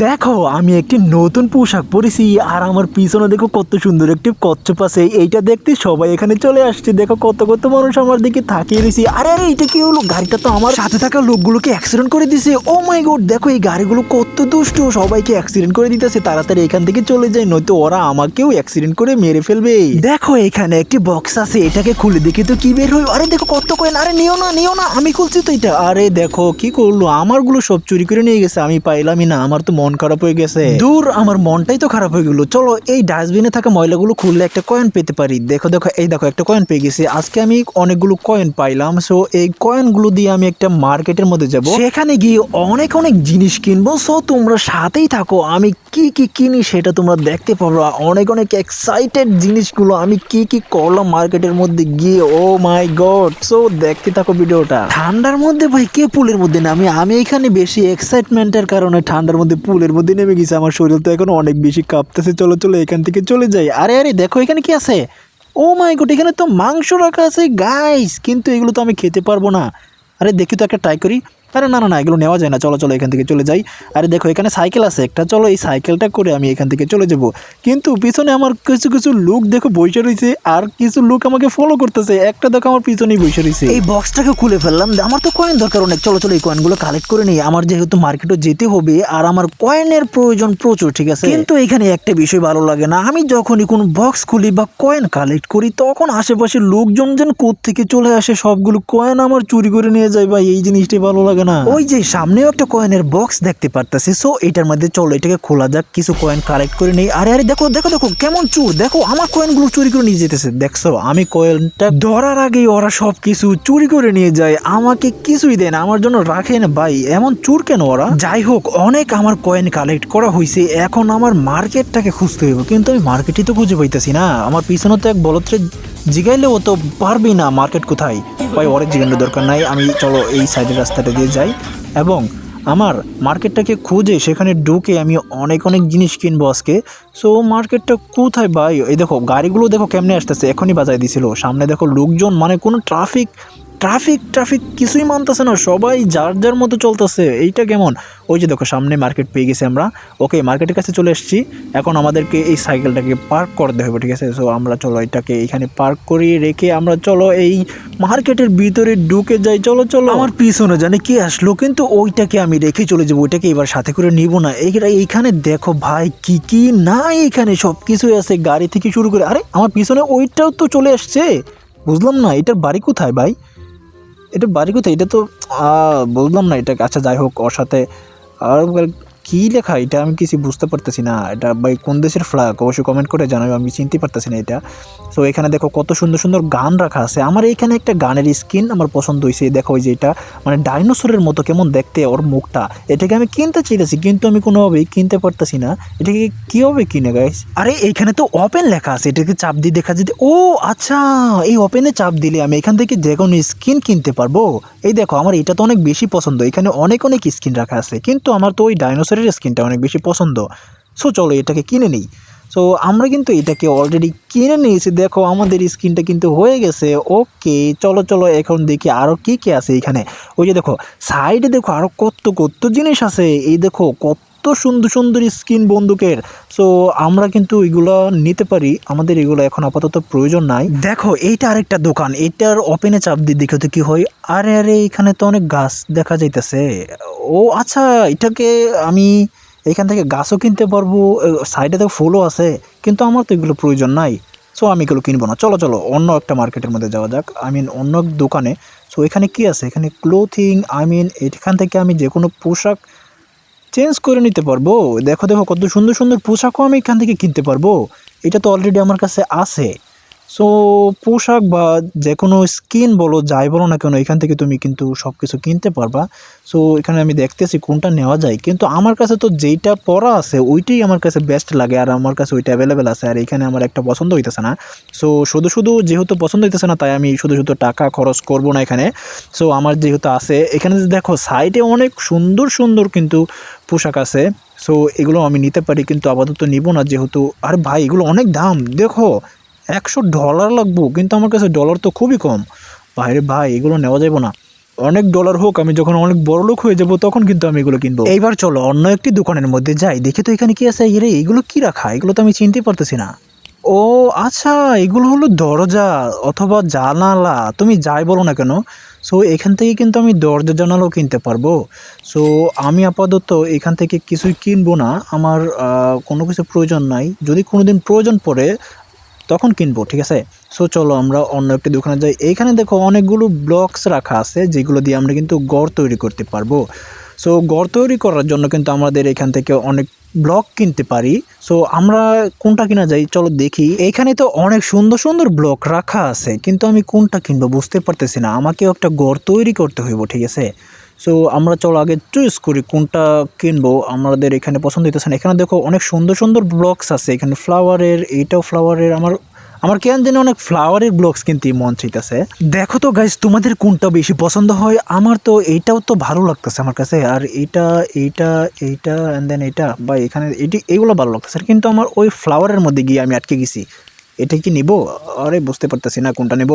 দেখো, আমি একটি নতুন পোশাক পরেছি, আর আমার পিছনে দেখো কত সুন্দর একটি কচ্ছপ আছে। এইটা দেখতে সবাই এখানে চলে আসছে। দেখো কত কত মানুষ আমার দিকে তাকিয়ে রয়েছে। আরে আরে এটা কি হলো? গাড়িটা তো আমার সাথে থাকা লোকগুলোকে অ্যাক্সিডেন্ট করে দিছে। ও মাই গড দেখো এই গাড়িগুলো কত দুষ্ট। সবাইকে অ্যাক্সিডেন্ট করে দিতেছে। তাড়াতাড়ি এখান থেকে চলে যায়, নয়তো ওরা আমাকেও অ্যাক্সিডেন্ট করে মেরে ফেলবে। দেখো, এখানে একটি বক্স আছে। এটাকে খুলে দেখি তো কি বের হয়। আরে, দেখো কত কয়েন আরে, নিও না নিও না, আমি খুলছি তো এটা। আরে, দেখো কি করল? আমারগুলো সব চুরি করে নিয়ে গেছে। আমি পাইলামই না। আমার তো মন খারাপ হয়ে গেছে। দূর, আমার মনটাই তো খারাপ হয়ে গেল। চলো, এই ডাস্টবিনে থাকা ময়লাগুলো খুললে একটা কয়েন পেতে পারি। দেখো দেখো, এই দেখো, একটা কয়েন পেয়ে গেছি। আজকে আমি অনেকগুলো কয়েন পাইলাম। সো এই কয়েনগুলো দিয়ে আমি একটা মার্কেটের মধ্যে যাব। সেখানে গিয়ে অনেক অনেক জিনিস কিনবো। সো তোমরা সাথেই থাকো। আমি কি কি কিনি সেটা তোমরা দেখতে পাবো অনেক অনেক এক্সাইটেড জিনিসগুলো আমি কি কি করলাম মার্কেটের মধ্যে গিয়ে। ও মাই গড সো দেখতে থাকো ভিডিওটা। ঠান্ডার মধ্যে ভাই, কে পুলের মধ্যে নামি? আমি এখানে বেশি এক্সাইটমেন্টের কারণে ঠান্ডার মধ্যে পুলের মধ্যে নেমে গেছে, আমার শরীর তো এখন অনেক বেশি কাঁপতেছে। চলো চলো, এখান থেকে চলে যাই। আরে আরে, দেখো এখানে কি আছে? ও মাই গড, এখানে তো মাংস রাখা আছে গাইস কিন্তু এগুলো তো আমি খেতে পারব না। আরে, দেখি তো একটা ট্রাই করি। আরে না না না এগুলো নেওয়া যায় না চলো চলো এখান থেকে চলে যাই। আরে দেখো এখানে সাইকেল আছে একটা চলো এই সাইকেলটা করে আমি এখান থেকে চলে যাব। কিন্তু পিছনে আমার কিছু কিছু লোক দেখো বসে রয়েছে আর কিছু লোক আমাকে ফলো করতেছে। একটা দেখো আমার পিছনেই বসে রয়েছে। এই বক্সটাকে খুলে ফেললাম আমার তো কয়েন দরকার অনেক। চলো চলো এই কয়েনগুলো কালেক্ট করে নিই। আমার যেহেতু মার্কেটে যেতে হবে আর আমার কয়েনের প্রয়োজন প্রচুর ঠিক আছে? কিন্তু এখানে একটা বিষয় ভালো লাগে না। আমি যখনই কোনো বক্স খুলি বা কয়েন কালেক্ট করি তখন আশেপাশে লোকজন যেন থেকে চলে আসে সবগুলো কয়েন আমার চুরি করে নিয়ে যায়। বা এই জিনিসটাই ভালো লাগে না। ওই যে সামনেও একটা কয়েনের বক্স দেখতে পারতেছি। সো এটার মধ্যে চলো, এটাকে খোলা যাক, কিছু কয়েন কালেক্ট করে নেই। আরে আরে, দেখো দেখো দেখো, কেমন চুর। দেখো, আমার কয়েনগুলো চুরি করে নিয়ে যেতেছে। দেখছ, আমি কয়েনটা ধরার আগেই ওরা সব কিছু চুরি করে নিয়ে যায়। আমাকে কিছুই দেয় না, আমার জন্য রাখে না। ভাই, এমন চুর কেন ওরা? যাই হোক, অনেক আমার কয়েন কালেক্ট করা হয়েছে এখন আমার মার্কেটটাকে খুঁজতে হইব। কিন্তু আমি মার্কেটই তো খুঁজে পাইতেছি না। আমার পিছনে তো এক বলত্রে জিগাইলে ও তো পারবি না মার্কেট কোথায়? ভাই, অনেক জিগানোর দরকার নাই, আমি চলো এই সাইডের রাস্তাটা দিয়ে যাই। এবং আমার মার্কেটটাকে খুঁজে সেখানে ঢুকে আমি অনেক অনেক জিনিস কিনবো আজকে। সো মার্কেটটা কোথায় ভাই? এই দেখো, গাড়িগুলো দেখো কেমনে আসতেছে, এখনই বাজায় দিছিল। সামনে দেখো লোকজন মানে কোনো ট্রাফিক ট্রাফিক ট্রাফিক কিছুই মানতেছে না, সবাই যার যার মতো চলতেছে, এইটা কেমন? ওই যে দেখো, সামনে মার্কেট পেয়ে গেছি আমরা। ওকে মার্কেটের কাছে চলে এসেছি। এখন আমাদেরকে এই সাইকেলটাকে পার্ক করতে হবে, ঠিক আছে? সো আমরা চলো এটাকে এখানে পার্ক করিয়ে রেখে আমরা চলো এই মার্কেটের ভিতরে ঢুকে যাই। চলো চলো। আমার পিছনে জানে কি আসলো, কিন্তু ওইটাকে আমি রেখে চলে যাব, ওইটাকে এবার সাথে করে নিব না। এইখানে দেখো ভাই, কি কি না এখানে সব কিছুই আছে, গাড়ি থেকে শুরু করে। আরে, আমার পিছনে ওইটাও তো চলে আসছে। বুঝলাম না, এটার বাড়ি কোথায় ভাই? এটা বাড়ি কোথায়? এটা তো বললাম না এটা আচ্ছা যাই হোক ওর সাথে আর কী লেখা? এটা আমি কিছু বুঝতে পারতেছি না। এটা ভাই কোন দেশের ফ্ল্যাগ অবশ্যই কমেন্ট করে জানাবে আমি চিনতে পারতেছি না এটা। সো এখানে দেখো কত সুন্দর সুন্দর গান রাখা আছে। আমার এইখানে একটা গানের স্কিন আমার পছন্দ হয়েছে দেখো ওই যে এটা মানে ডাইনোসরের মতো কেমন দেখতে ওর মুখটা। এটাকে আমি কিনতে চাইতেছি, কিন্তু আমি কোনোভাবেই কিনতে পারতেছি না। এটাকে কীভাবে কিনে গাইস আরে, এইখানে তো ওপেন লেখা আছে। এটাকে চাপ দিয়ে দেখা যেতে ও আচ্ছা! এই ওপেনে চাপ দিলে আমি এখান থেকে যে কোনো স্কিন কিনতে পারব। এই দেখো, আমার এটা তো অনেক বেশি পছন্দ। এখানে অনেক অনেক স্কিন রাখা আছে। কিন্তু আমার তো ওই ডাইনোসরের স্কিনটা অনেক বেশি পছন্দ। সো চলো এটাকে কিনে নিই। সো আমরা কিন্তু এটাকে অলরেডি কিনে নিয়েছি। দেখো, আমাদের স্কিনটা কিন্তু হয়ে গেছে। ওকে চলো চলো, এখন দেখি আরও কী কী আছে এখানে। ওই যে দেখো সাইডে দেখো আরও কত কত জিনিস আছে। এই দেখো, কত সুন্দর সুন্দর স্কিন বন্দুকের। সো আমরা কিন্তু এগুলো নিতে পারি। আমাদের এগুলো এখন আপাতত প্রয়োজন নাই। দেখো, এইটা আরেকটা দোকান। এইটার ওপেনে চাপ দিয়ে দেখো তো কি হয়? আরে আরে, এখানে তো অনেক গাছ দেখা যাইতেছে। ও আচ্ছা এটাকে আমি এখান থেকে গাছও কিনতে পারব। সাইডে তো ফুলও আছে। কিন্তু আমার তো এগুলো প্রয়োজন নাই। সো আমি এগুলো কিনবো না। চলো চলো, অন্য একটা মার্কেটের মধ্যে যাওয়া যাক। আই মিন অন্য দোকানে। সো এখানে কি আছে? এখানে ক্লোথিং আই মিন এখান থেকে আমি যে কোনো পোশাক চেঞ্জ করে নিতে পারব। দেখো দেখো কত সুন্দর সুন্দর পোশাকও আমি এখান থেকে কিনতে পারব। এটা তো অলরেডি আমার কাছে আছে। সো পোশাক বা যে কোনো স্কিন বলো, যাই বলো না কেন, এখান থেকে তুমি কিন্তু সব কিছু কিনতে পারবা। সো এখানে আমি দেখতেছি কোনটা নেওয়া যায়। কিন্তু আমার কাছে তো যেইটা পরা আছে, ওইটাই আমার কাছে বেস্ট লাগে আর আমার কাছে ওইটা অ্যাভেলেবেল আছে। আর এখানে আমার একটা পছন্দ হইতেছে না। সো শুধু শুধু যেহেতু পছন্দ হইতেছে না, তাই আমি শুধু শুধু টাকা খরচ করব না এখানে। সো আমার যেহেতু আছে, এখানে দেখো সাইডে অনেক সুন্দর সুন্দর কিন্তু পোশাক আছে। সো এগুলো আমি নিতে পারি, কিন্তু আপাতত নিব না যেহেতু। আর ভাই, এগুলো অনেক দাম। দেখো একশো ডলার লাগবো, কিন্তু আমার কাছে ডলার তো খুবই কম। বাইরে ভাই, এগুলো নেওয়া যাবে না। অনেক ডলার হোক, আমি যখন অনেক বড় লোক হয়ে যাব, তখন কিন্তু আমি এগুলো কিনবো। এইবার চলো, অন্য একটি দোকানের মধ্যে যাই। দেখি তো এখানে কি আছে। রে এগুলো কি রাখা? এগুলো তো আমি চিনতে পারতেছি না। ও আচ্ছা এগুলো হলো দরজা অথবা জানালা। তুমি যাই বলো না কেন। সো এখান থেকে কিন্তু আমি দরজা জানালাও কিনতে পারব। সো আমি আপাতত এখান থেকে কিছুই কিনবো না। আমার কোনো কিছু প্রয়োজন নাই। যদি কোনো দিন প্রয়োজন পড়ে তখন কিনবো, ঠিক আছে? সো চলো আমরা অন্য একটি দোকানে যাই। এইখানে দেখো অনেকগুলো ব্লকস রাখা আছে, যেগুলো দিয়ে আমরা কিন্তু গড় তৈরি করতে পারব। সো গড় তৈরি করার জন্য কিন্তু আমাদের এখান থেকে অনেক ব্লক কিনতে পারি। সো আমরা কোনটা কিনা যাই, চলো দেখি। এখানে তো অনেক সুন্দর সুন্দর ব্লক রাখা আছে, কিন্তু আমি কোনটা কিনবো বুঝতে পারতেছি না। আমাকেও একটা গড় তৈরি করতে হইব, ঠিক আছে? সো আমরা চলো আগে চুজ করি কোনটা কিনবো। আমাদের এখানে পছন্দ হইতেছে না। এখানে দেখো অনেক সুন্দর সুন্দর ব্লকস আছে। এখানে ফ্লাওয়ারের এইটাও ফ্লাওয়ারের আমার আমার কেন জানি অনেক ফ্লাওয়ারের ব্লকস কিনতে মন চাইতেছে। দেখো তো গাইজ তোমাদের কোনটা বেশি পছন্দ হয়? আমার তো এইটাও তো ভালো লাগতেছে আমার কাছে। আর এইটা এইটা এইটা অ্যান্ড দেন এটা। বা এখানে এটি এইগুলো ভালো লাগতেছে। কিন্তু আমার ওই ফ্লাওয়ারের মধ্যে গিয়ে আমি আটকে গেছি। এটা কি নিব? আরে, বুঝতে পারতেছি না কোনটা নেব।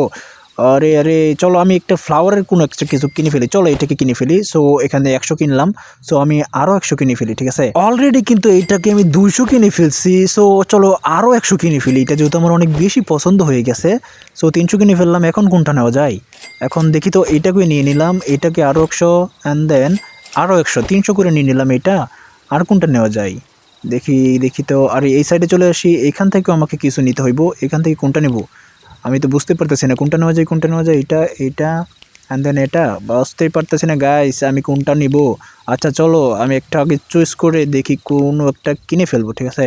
আরে আরে, চলো আমি একটা ফ্লাওয়ারের কোনো একটা কিছু কিনে ফেলি। চলো এটাকে কিনে ফেলি। সো এখানে একশো কিনলাম। সো আমি আরও একশো কিনে ফেলি, ঠিক আছে? অলরেডি কিন্তু এইটাকে আমি দুইশো কিনে ফেলছি। সো চলো আরও একশো কিনে ফেলি। এটা যেহেতু আমার অনেক বেশি পছন্দ হয়ে গেছে। সো তিনশো কিনে ফেললাম। এখন কোনটা নেওয়া যায়? এখন দেখি তো, এটাকে নিয়ে নিলাম। এটাকে আরও একশো অ্যান্ড দেন আরও একশো, তিনশো করে নিয়ে নিলাম এটা। আর কোনটা নেওয়া যায়? দেখি দেখি তো। আর, এই সাইডে চলে আসি। এখান থেকেও আমাকে কিছু নিতে হইব। এখান থেকে কোনটা নেব? আমি তো বুঝতে পারতেছি না, কোনটা নেওয়া যায়, কোনটা নেওয়া যায়, এটা এটা অ্যান্ড দেন এটা, বুঝতেই পারতেছি না গাইস আমি কোনটা নিব? আচ্ছা চলো, আমি একটা আগে চয়েস করে দেখি কোনো একটা কিনে ফেলব, ঠিক আছে?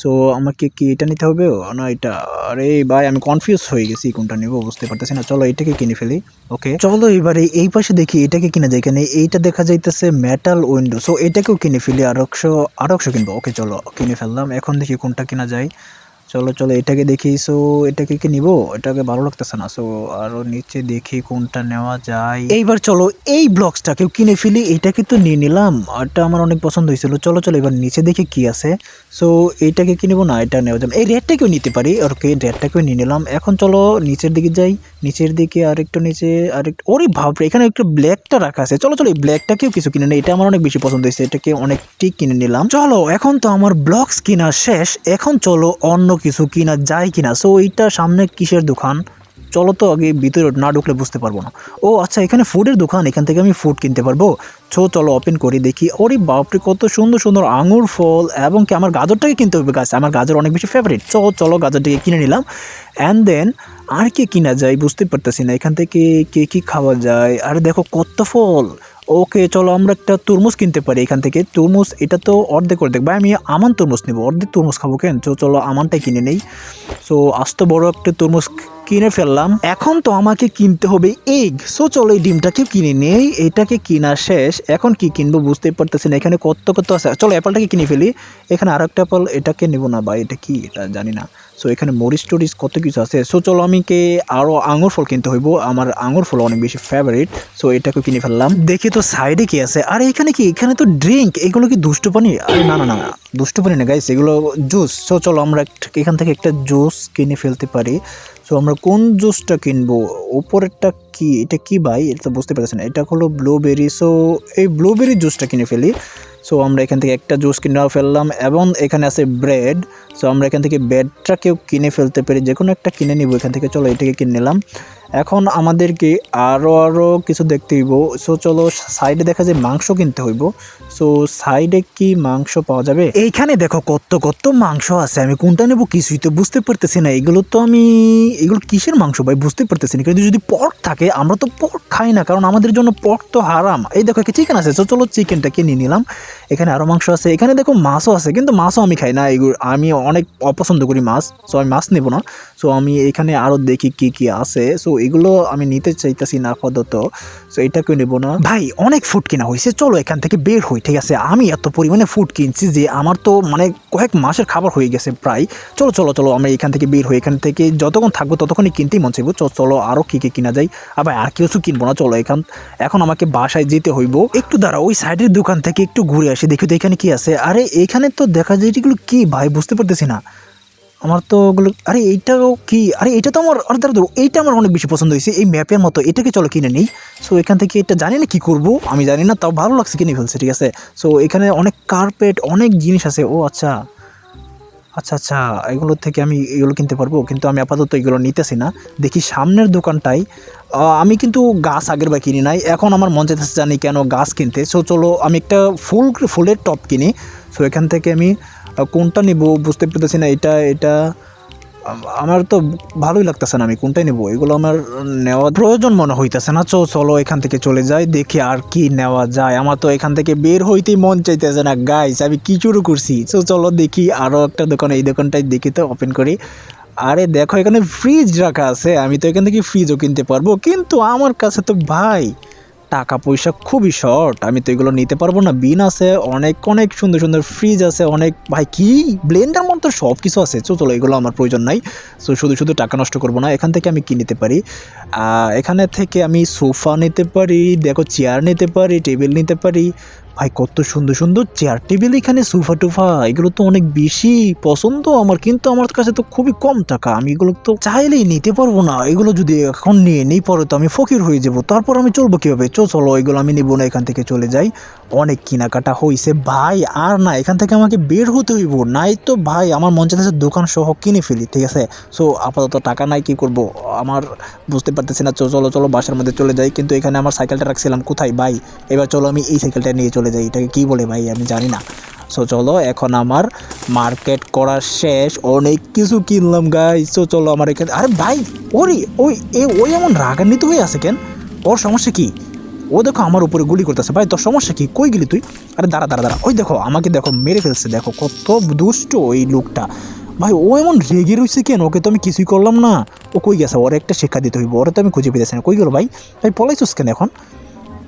সো আমাকে কি এটা নিতে হবে? না, এটা, আরে ভাই, আমি কনফিউজ হয়ে গেছি, কোনটা নিব, বুঝতে পারতেছি না। চলো, এটাকে কিনে ফেলি ওকে চলো, এবারে এই পাশে দেখি, এটাকে কিনা যায় এখানে এইটা দেখা যাইতেছে মেটাল উইন্ডো সো এটাকেও কিনে ফেলি আর একশো আর একশো কিনবো ওকে চলো, কিনে ফেললাম, এখন দেখি কোনটা কিনা যায়। চলো চলো, এটাকে দেখি। সো এটাকে কি নিব? এটাকে ভালো লাগতেছে না। সো আরও নিচে দেখি কোনটা নেওয়া যায়। এইবার চলো, এই ব্লকসটাকেও কিনে ফেলি। এটাকে তো নিয়ে নিলাম। এটা আমার অনেক পছন্দ হয়েছিল। চলো চলো, এবার নিচে দেখি কি আছে। সো এইটাকে কি নিবো না? এটা নেওয়া যাবে এই রেডটাকেও নিতে পারি। ওকে রেডটাকেও নিয়ে নিলাম। এখন চলো নিচের দিকে যাই। নিচের দিকে আরেকটু নিচে, আরেকটু ওরে ভাবরে এখানে একটু ব্ল্যাকটা রাখা আছে। চলো চলো, এই ব্ল্যাকটাকেও কিছু কিনে নেই। এটা আমার অনেক বেশি পছন্দ হয়েছে। এটাকে অনেকটি কিনে নিলাম। চলো, এখন তো আমার ব্লকস কিনা শেষ। এখন চলো অন্য কিছু কিনা যায় কিনা। সো এইটা সামনে কিসের দোকান? চলো তো আগে ভিতরে না ঢুকলে বুঝতে পারব না। ও আচ্ছা এখানে ফুডের দোকান, এখান থেকে আমি ফুড কিনতে পারব? চো, চলো ওপেন করি, দেখি। ওরে বাপরে, কত সুন্দর সুন্দর আঙুর ফল, এবং কি আমার গাজরটাকে কিনতে হবে গাছ আমার গাজর অনেক বেশি ফেভারিট চো, চলো গাজরটাকে কিনে নিলাম। অ্যান্ড দেন আর কি কিনা যায় বুঝতে পারতেছি না। এখান থেকে কে কী খাওয়া যায়? আরে দেখো, কত ফল। ওকে, চলো আমরা একটা তরমুজ কিনতে পারি এখান থেকে। তরমুজ, এটা তো অর্ধেক অর্ধেক ভাই, আমি আমান তরমুজ নেব। অর্ধেক তরমুজ খাব, কেন? চলো আমানটাই কিনে নেই। সো আস্ত বড় একটা তরমুজ কিনে ফেললাম। এখন তো আমাকে কিনতে হবে এগ। সো চলো এই ডিমটাকে কিনে নেই। এটাকে কিনা শেষ। এখন কি কিনবো বুঝতে পারতেছি না। এখানে কত কত আছে? চলো অ্যাপলটাকে কিনে ফেলি। এখানে আর একটা অ্যাপল। এটাকে নেব না বা এটা কি? এটা জানি না। সো এখানে মরিচ টরিচ কত কিছু আছে? সো চলো আমি কে আরও আঙুর ফল কিনতে হইব। আমার আঙুর ফল অনেক বেশি ফেভারিট সো এটাকে কিনে ফেললাম। দেখি তো সাইডে কি আছে। আর এখানে কি? এখানে তো ড্রিঙ্ক এগুলো কি দুষ্টু পানি না না না, দুষ্টু পানি না গাইস এগুলো জুস সো চলো আমরা এখান থেকে একটা জুস কিনে ফেলতে পারি। সো আমরা কোন জুসটা কিনবো? ওপরেরটা কি? এটা কি ভাই? এটা বুঝতে পারছেন এটা হলো ব্লুবেরি সো এই ব্লুবেরি জুসটা কিনে ফেলি। সো আমরা এখান থেকে একটা জুস কিনে ফেললাম এবং এখানে আছে ব্রেড সো আমরা এখান থেকে ব্রেডটা কেউ কিনে ফেলতে পারি যে কোনো একটা কিনে নিব। এখান থেকে চলো এটাকে কিনে নিলাম। এখন আমাদেরকে আরও আরও কিছু দেখতে হইব। সো চলো সাইডে দেখা যায় মাংস কিনতে হইব। সো সাইডে কি মাংস পাওয়া যাবে? এইখানে দেখো কত কত মাংস আছে। আমি কোনটা নেব কিছুই তো বুঝতে পারতেছি না। এগুলো তো আমি, এগুলো কিসের মাংস ভাই? বুঝতে পারতেছি না। কিন্তু যদি পর্ক থাকে, আমরা তো পর্ক খাই না। কারণ আমাদের জন্য পর্ক তো হারাম। এই দেখো একটা চিকেন আছে। তো চলো চিকেনটাকে নিয়ে নিলাম। এখানে আরও মাংস আছে। এখানে দেখো মাছও আছে। কিন্তু মাছও আমি খাই না। এগুলো, আমি অনেক অপছন্দ করি মাছ। সো আমি মাছ নেব না। সো আমি এখানে আরও দেখি কি কি আছে। সো এগুলো আমি নিতে চাইতেছি না আপাতত সো এটাকেও নেব না। ভাই, অনেক ফুড কেনা হয়েছে চলো এখান থেকে বের হই, ঠিক আছে? আমি এত পরিমাণে ফুড কিনছি যে আমার তো মানে কয়েক মাসের খাবার হয়ে গেছে প্রায়। চলো চলো চলো, আমরা এখান থেকে বের হই, এখান থেকে যতক্ষণ থাকব ততক্ষণই কিনতেই মন চাইব। চলো চলো আরও কী কী কিনা যায়। আবার আর কিছু কিনবো না, চলো এখান, এখন আমাকে বাসায় যেতে হইব। একটু দাঁড়া ওই সাইডের দোকান থেকে একটু ঘুরে আসি, দেখি তো এখানে কি আছে। আরে, এখানে তো দেখা যায় এগুলো কি, ভাই? বুঝতে পারতেছি না। আমার তো ওগুলো, আরে এইটাও কি? আরে এটা তো আমার, আরে দাঁড়া এইটা আমার অনেক বেশি পছন্দ হয়েছে, এই ম্যাপের মতো, এটাকে চলো কিনে নিই। সো এখান থেকে এটা জানি না কী করব, আমি জানি না, তাও ভালো লাগছে কিনে ফেলছে, ঠিক আছে? সো এখানে অনেক কার্পেট অনেক জিনিস আছে, ও আচ্ছা। আচ্ছা আচ্ছা এগুলো থেকে আমি এগুলো কিনতে পারব, কিন্তু আমি আপাতত এগুলো নিতেছি না। দেখি সামনের দোকানটাই আমি কিন্তু গাছ আগের বার কিনি নাই, এখন আমার মন চাইতেছে জানি কেন গাছ কিনতে। সো চলো, আমি একটা ফুল, ফুলের টপ কিনি। সো এখান থেকে আমি কোনটা নিব বুঝতে পেরেছি না, এটা এটা আমার তো ভালোই লাগতেছে না আমি কোনটাই নেব, এগুলো আমার নেওয়া প্রয়োজন মনে হইতেছে না। চো, চলো এখান থেকে চলে যাই, দেখি আর কি নেওয়া যায়। আমার তো এখান থেকে বের হইতেই মন চাইতেছে না। গাইস আমি কি শুরু করছি? চো, চলো দেখি আরও একটা দোকান, এই দোকানটাই দেখি তো ওপেন করি। আরে দেখো, এখানে ফ্রিজ রাখা আছে। আমি তো এখান থেকে ফ্রিজও কিনতে পারব। কিন্তু আমার কাছে তো ভাই টাকা পয়সা খুবই শর্ট আমি তো এগুলো নিতে পারব না। বিন আছে, অনেক অনেক সুন্দর সুন্দর ফ্রিজ আছে, অনেক, ভাই কি? ব্লেন্ডার মতো সব কিছু আছে। তো চলো, এগুলো আমার প্রয়োজন নাই। সো শুধু শুধু টাকা নষ্ট করব না। এখান থেকে আমি কি নিতে পারি? এখানে থেকে আমি সোফা নিতে পারি, দেখো চেয়ার নিতে পারি টেবিল নিতে পারি। ভাই, কত সুন্দর সুন্দর চেয়ার টেবিল এখানে সোফা টোফা, এগুলো তো অনেক বেশি পছন্দ আমার, কিন্তু আমার কাছে তো খুবই কম টাকা। আমি এগুলো তো চাইলেই নিতে পারব না। এগুলো যদি এখন নিয়ে নেই, পরে তো আমি ফকির হয়ে যাব। তারপর আমি চলবো কীভাবে? চো চলো, এগুলো আমি নিবো না, এখান থেকে চলে যাই। অনেক কেনাকাটা হয়েছে ভাই, আর না, এখান থেকে আমাকে বের হতে হইব। নাই তো ভাই, আমার মন চাইতেছে দোকান সহ কিনে ফেলি, ঠিক আছে? সো আপাতত টাকা নাই, কি করব? আমার বুঝতে পারতেছি না, চলো চলো বাসার মধ্যে চলে যাই। কিন্তু এখানে আমার সাইকেলটা রাখছিলাম, কোথায় ভাই? এবার চলো আমি এই সাইকেলটা নিয়ে চলে যাই, এটাকে কি বলে ভাই, আমি জানি না। সো চলো, এখন আমার মার্কেট করা শেষ, অনেক কিছু কিনলাম গাই সো চলো আমার এখানে, আরে ভাই, ওরে, ওই, এ, ওই এমন রাগান্বিত হয়ে আছে কেন? ওর সমস্যা কি? ও দেখো আমার উপরে গুলি করতেছে। ভাই তোর সমস্যা কি? কই গেলি তুই? আরে দাঁড়া দাঁড়া দাঁড়া। ওই দেখো, আমাকে দেখো মেরে ফেলছে। দেখো কত দুষ্ট ওই লোকটা। ভাই, ও এমন রেগে রয়েছে কেন? ওকে তো আমি কিছুই করলাম না। ও কই গেছে? ওর একটা শিক্ষা দিতে হইব। ওরা তো আমি খুঁজে পেতেছি না। কই গেল ভাই? ভাই, পলাইছিস কেন এখন?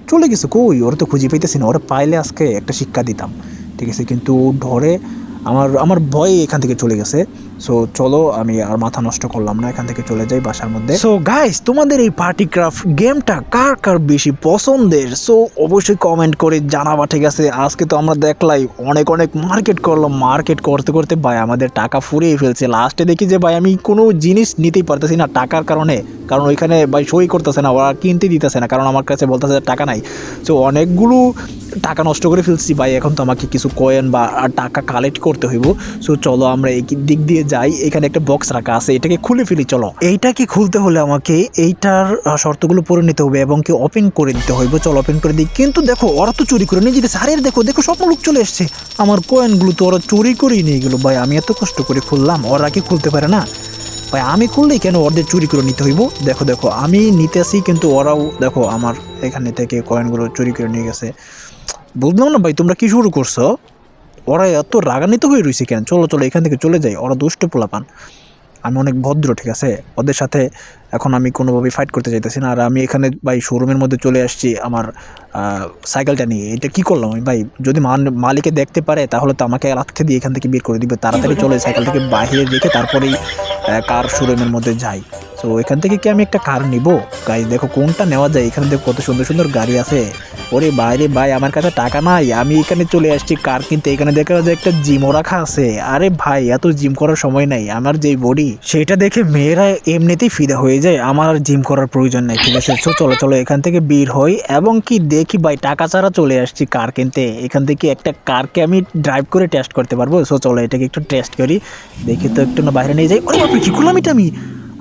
চলে গেছে কই? ওরা তো খুঁজে পাইতেছি না। ওরা পাইলে আজকে একটা শিক্ষা দিতাম। ঠিক আছে, কিন্তু ধরে আমার আমার ভয় এখান থেকে চলে গেছে। সো চলো, আমি আর মাথা নষ্ট করলাম না, এখান থেকে চলে যাই বাসার মধ্যে। সো গাইস তোমাদের এই পার্টি ক্রাফট গেমটা কার কার বেশি পছন্দের? সো অবশ্যই কমেন্ট করে জানাবা, ঠিক আছে? আজকে তো আমরা দেখলাই, অনেক অনেক মার্কেট করলাম। মার্কেট করতে করতে ভাই আমাদের টাকা ফুরিয়ে ফেলছে। লাস্টে দেখি যে ভাই, আমি কোনো জিনিস নিতেই পারতেছি না টাকার কারণে। কারণ ওইখানে ভাই সই করতেছে না, ওরা কিনতে দিতেছে না, কারণ আমার কাছে বলতেছে টাকা নাই। সো অনেকগুলো টাকা নষ্ট করে ফেলছি ভাই, এখন তো আমাকে কিছু কয়েন বা টাকা কালেক্ট করতে হইব। সো চলো আমরা এই দিক দিয়ে যাই, এখানে একটা বক্স রাখা আছে, এটাকে খুলে ফেলি, চলো। এইটাকে খুলতে হলে আমাকে এইটার শর্তগুলো পরে নিতে হবে এবং কি ওপেন করে দিতে হইব। চলো ওপেন করে দিই। কিন্তু দেখো, ওরা তো চুরি করে নিয়ে যেতেছে আরে, দেখো দেখো সব লোক চলে এসছে। আমার কয়েনগুলো তো ওরা চুরি করেই নিয়ে গেলো। ভাই, আমি এত কষ্ট করে খুললাম, ওরা কি খুলতে পারে না? ভাই, আমি খুললেই কেন ওদের চুরি করে নিতে হইব? দেখো দেখো, আমি নিতে আসি কিন্তু ওরাও, দেখো, আমার এখানে থেকে কয়েনগুলো চুরি করে নিয়ে গেছে। বুঝলাম না ভাই, তোমরা কি শুরু করছ? ওরা এত রাগান্বিত হয়ে রয়েছে কেন? চলো চলো, এখান থেকে চলে যাই, ওরা দুষ্ট পোলাপান। আমি অনেক ভদ্র, ঠিক আছে? ওদের সাথে এখন আমি কোনোভাবেই ফাইট করতে চাইতেছি না। আর আমি এখানে ভাই শোরুমের মধ্যে চলে আসছি আমার সাইকেলটা নিয়ে। এটা কি করলাম আমি? ভাই, যদি মান- মালিকে দেখতে পারে, তাহলে তো আমাকে রাখতে দিয়ে এখান থেকে বের করে দিবে। তাড়াতাড়ি চলে সাইকেলটাকে বাইরে রেখে তারপরেই কার শোরুমের মধ্যে যাই। তো এখান থেকে কি আমি একটা কার নিব? গাই দেখো কোনটা নেওয়া যায়? এখানে দেখো কত সুন্দর সুন্দর গাড়ি আছে। ওরে বাইরে ভাই, আমার কাছে টাকা নাই। আমি এখানে চলে আসছি কার কিনতে। এখানে দেখা যায় একটা জিমও রাখা আছে। আরে ভাই, এত জিম করার সময় নাই। আমার যেই বডি সেটা দেখে মেয়েরা এমনিতেই ফিদা হয়ে যায় আমার আর জিম করার প্রয়োজন নাই, ঠিক আছে? তো চলো চলো এখান থেকে বের হই এবং কি দেখি ভাই, টাকা ছাড়া চলে আসছি কার কিনতে। এখান থেকে একটা কারকে আমি ড্রাইভ করে টেস্ট করতে পারব। সো চলো এটাকে একটু টেস্ট করি। দেখি তো একটু না বাইরে নিয়ে যাই। ওরে বাপরে, কি করলাম এটা আমি?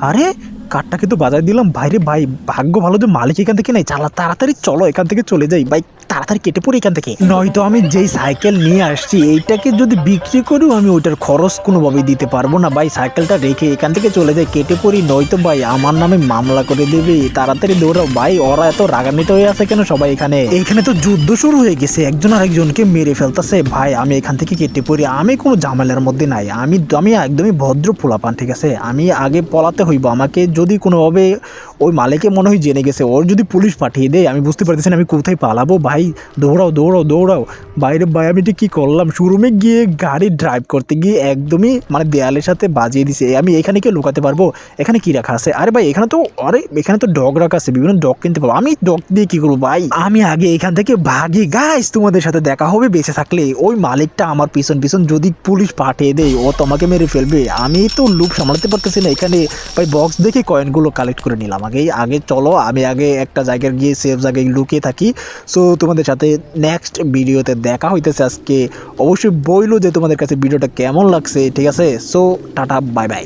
আরে কাঠটাকে তো বাজার দিলাম। বাইরে ভাই, ভাগ্য ভালো যে মালিক এখান থেকে নেই। চালা, তাড়াতাড়ি চলো এখান থেকে চলে যাই। ভাই তাড়াতাড়ি কেটে পড়ি এখান থেকে। নয়তো আমি যেই সাইকেল নিয়ে আসছি, এইটাকে যদি বিক্রি করেও আমি ওইটার খরচ কোনোভাবেই দিতে পারব না। ভাই, সাইকেলটা রেখে এখান থেকে চলে যায় কেটে পড়ি, নয়তো ভাই আমার নামে মামলা করে দেবে। তাড়াতাড়ি দৌড়াও। ভাই, ওরা এত রাগান্বিত হয়ে আছে কেন সবাই এখানে? এখানে তো যুদ্ধ শুরু হয়ে গেছে। একজন আরেকজনকে মেরে ফেলতেছে। ভাই, আমি এখান থেকে কেটে পড়ি। আমি কোনো ঝামেলার মধ্যে নাই। আমি আমি একদমই ভদ্র পোলাপান, ঠিক আছে? আমি আগে পলাতে হইব। আমাকে যদি কোনোভাবে ওই মালিকে মনে হয় জেনে গেছে, ওর যদি পুলিশ পাঠিয়ে দেয়, আমি বুঝতে পারতেছি আমি কোথায় পালাবো। ভাই ভাই, দৌড়াও দৌড়াও দৌড়াও। বাইরে ভাই, আমি এটা কী করলাম? শোরুমে গিয়ে গাড়ি ড্রাইভ করতে গিয়ে একদমই মানে দেয়ালের সাথে বাজিয়ে দিছে। আমি এখানে কি লুকাতে পারব? এখানে কি রাখা আছে? আরে ভাই, এখানে তো, আরে, এখানে তো ডগ রাখা আছে, বিভিন্ন ডগ কিনতে পারব আমি ডগ দিয়ে কি করব ভাই? আমি আগে এখান থেকে ভাগি। গাইস তোমাদের সাথে দেখা হবে বেঁচে থাকলে। ওই মালিকটা আমার পিছন পিছন যদি পুলিশ পাঠিয়ে দেয়, ও তোমাকে মেরে ফেলবে। আমি তো লুপ সামলাতে পারতেছি না এখানে। ভাই বক্স দেখে কয়েনগুলো কালেক্ট করে নিলাম আগে। আগে চলো, আমি আগে একটা জায়গায় গিয়ে সেফ জায়গায় লুকিয়ে থাকি। সো তোমাদের সাথে নেক্সট ভিডিওতে দেখা হইতেছে আজকে। অবশ্যই বইলো যে তোমাদের কাছে ভিডিওটা কেমন লাগছে, ঠিক আছে? So tata bye bye